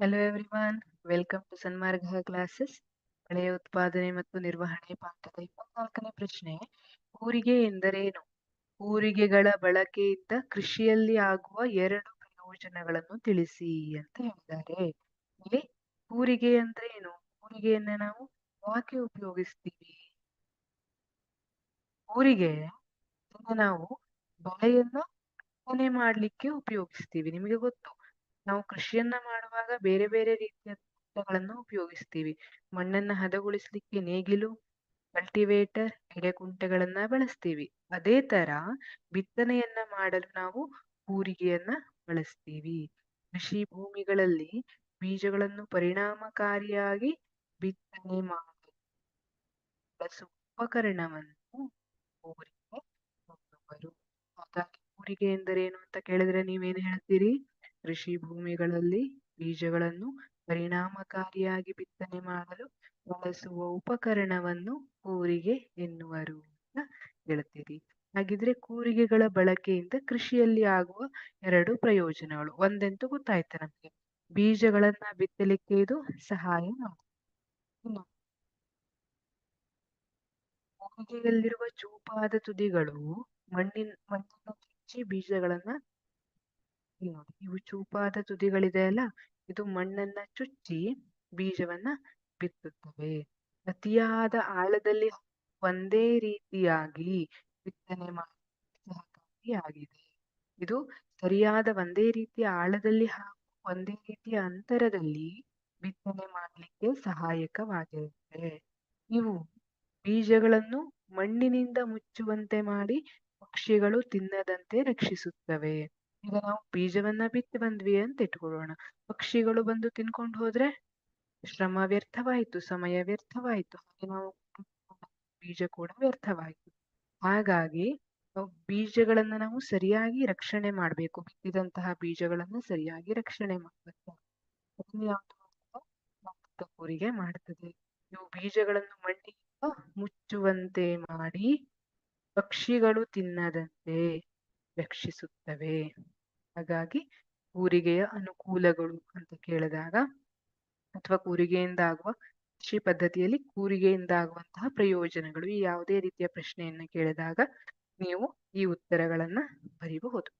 Hello everyone welcome to Sanmarga classes ಬೆಳೆ ಉತ್ಪಾದನೆ ಮತ್ತು ನಿರ್ವಹಣೆ ಪಾಠದ ಇಪ್ಪತ್ನಾಲ್ಕನೇ ಪ್ರಶ್ನೆ ಕೂರಿಗೆ ಎಂದರೇನು? ಕೂರಿಗೆಗಳ ಬಳಕೆಯಿಂದ ಕೃಷಿಯಲ್ಲಿ ಆಗುವ ಎರಡು ಪ್ರಯೋಜನಗಳನ್ನು ತಿಳಿಸಿ ಅಂತ ಹೇಳಿದ್ದಾರೆ. ಇಲ್ಲಿ ಕೂರಿಗೆ ಅಂದ್ರೆ ಏನು ಕೂರಿಗೆಯನ್ನ ನಾವು ಯಾಕೆ ಉಪಯೋಗಿಸ್ತೀವಿ? ಕೂರಿಗೆ ನಾವು ಬೆಳೆಯನ್ನ ಕೊನೆ ಮಾಡ್ಲಿಕ್ಕೆ ಉಪಯೋಗಿಸ್ತೀವಿ. ನಿಮಗೆ ಗೊತ್ತು? ನಾವು ಕೃಷಿಯನ್ನ ಮಾಡುವಾಗ ಬೇರೆ ಬೇರೆ ರೀತಿಯ ತಂತ್ರಗಳನ್ನು ಉಪಯೋಗಿಸ್ತೀವಿ. ಮಣ್ಣನ್ನ ಹದಗೊಳಿಸ್ಲಿಕ್ಕೆ ನೇಗಿಲು, ಕಲ್ಟಿವೇಟರ್ ಎಡೆಕುಂಟೆಗಳನ್ನ ಬಳಸ್ತೀವಿ. ಅದೇ ತರ ಬಿತ್ತನೆಯನ್ನ ಮಾಡಲು ನಾವು ಕೂರಿಗೆಯನ್ನ ಬಳಸ್ತೀವಿ. ಕೃಷಿ ಭೂಮಿಗಳಲ್ಲಿ ಬೀಜಗಳನ್ನು ಪರಿಣಾಮಕಾರಿಯಾಗಿ ಬಿತ್ತನೆ ಮಾಡಲು ಬಳಸುವ ಉಪಕರಣವನ್ನು ಕೂರಿಗೆ ಹಾಗಾಗಿ ಕೂರಿಗೆ ಎಂದರೇನು ಅಂತ ಕೇಳಿದ್ರೆ ನೀವೇನು ಹೇಳ್ತೀರಿ? ಕೃಷಿ ಭೂಮಿಗಳಲ್ಲಿ ಬೀಜಗಳನ್ನು ಪರಿಣಾಮಕಾರಿಯಾಗಿ ಬಿತ್ತನೆ ಮಾಡಲು ಬಳಸುವ ಉಪಕರಣವನ್ನು ಕೂರಿಗೆ ಎನ್ನುವರು ಅಂತ ಹೇಳ್ತೀರಿ ಹಾಗಿದ್ರೆ ಕೂರಿಗೆಗಳ ಬಳಕೆಯಿಂದ ಕೃಷಿಯಲ್ಲಿ ಆಗುವ ಎರಡು ಪ್ರಯೋಜನಗಳು. ಒಂದಂತೂ ಗೊತ್ತಾಯ್ತು ನಮಗೆ? ಬೀಜಗಳನ್ನ ಬಿತ್ತಲಿಕ್ಕೆ ಇದು ಸಹಾಯ ಮಾಡುತ್ತೆ. ಕೂರಿಗೆಯಲ್ಲಿರುವ ಚೂಪಾದ ತುದಿಗಳು ಮಣ್ಣಿನ ಮಣ್ಣನ್ನು ಚುಚ್ಚಿ ಬೀಜಗಳನ್ನ ಇವು ಚೂಪಾದ ತುದಿಗಳಿದೆ ಅಲ್ಲ, ಇದು ಮಣ್ಣನ್ನ ಚುಚ್ಚಿ ಬೀಜವನ್ನ ಬಿತ್ತುತ್ತವೆ. ಅತಿಯಾದ ಆಳದಲ್ಲಿ ಒಂದೇ ರೀತಿಯಾಗಿ ಬಿತ್ತನೆ ಸಹಕಾರಿಯಾಗಿದೆ. ಇದು ಸರಿಯಾದ ಒಂದೇ ರೀತಿಯ ಆಳದಲ್ಲಿ ಹಾಗೂ ಒಂದೇ ರೀತಿಯ ಅಂತರದಲ್ಲಿ ಬಿತ್ತನೆ ಮಾಡಲಿಕ್ಕೆ ಸಹಾಯಕವಾಗಿರುತ್ತೆ. ಇವು ಬೀಜಗಳನ್ನು ಮಣ್ಣಿನಿಂದ ಮುಚ್ಚುವಂತೆ ಮಾಡಿ ಪಕ್ಷಿಗಳು ತಿನ್ನದಂತೆ ರಕ್ಷಿಸುತ್ತವೆ. ಈಗ ನಾವು ಬೀಜವನ್ನ ಬಿತ್ತಿ ಬಂದ್ವಿ ಅಂತ ಇಟ್ಕೊಳ್ಳೋಣ. ಪಕ್ಷಿಗಳು ಬಂದು ತಿನ್ಕೊಂಡು ಹೋದ್ರೆ ಶ್ರಮ ವ್ಯರ್ಥವಾಯಿತು, ಸಮಯ ವ್ಯರ್ಥವಾಯಿತು. ಹಾಗೆ ನಾವು ಬೀಜ ಕೂಡ ವ್ಯರ್ಥವಾಯಿತು. ಹಾಗಾಗಿ ಬೀಜಗಳನ್ನ ನಾವು ಸರಿಯಾಗಿ ರಕ್ಷಣೆ ಮಾಡ್ಬೇಕು. ಬಿತ್ತಿದಂತಹ ಬೀಜಗಳನ್ನ ಸರಿಯಾಗಿ ರಕ್ಷಣೆ ಮಾಡಬೇಕು. ಯಾವ್ದು ಕೂರಿಗೆ ಮಾಡ್ತದೆ. ಇವು ಬೀಜಗಳನ್ನು ಮಣ್ಣಿನಿಂದ ಮುಚ್ಚುವಂತೆ ಮಾಡಿ ಪಕ್ಷಿಗಳು ತಿನ್ನದಂತೆ ರಕ್ಷಿಸುತ್ತವೆ. ಹಾಗಾಗಿ ಕೂರಿಗೆಯ ಅನುಕೂಲಗಳು ಅಂತ ಕೇಳಿದಾಗ ಅಥವಾ ಕೂರಿಗೆಯಿಂದ ಆಗುವ ಕೃಷಿ ಪದ್ಧತಿಯಲ್ಲಿ ಕೂರಿಗೆಯಿಂದ ಆಗುವಂತಹ ಪ್ರಯೋಜನಗಳು ಈ ಯಾವುದೇ ರೀತಿಯ ಪ್ರಶ್ನೆಯನ್ನ ಕೇಳಿದಾಗ ನೀವು ಈ ಉತ್ತರಗಳನ್ನ ಬರೀಬಹುದು.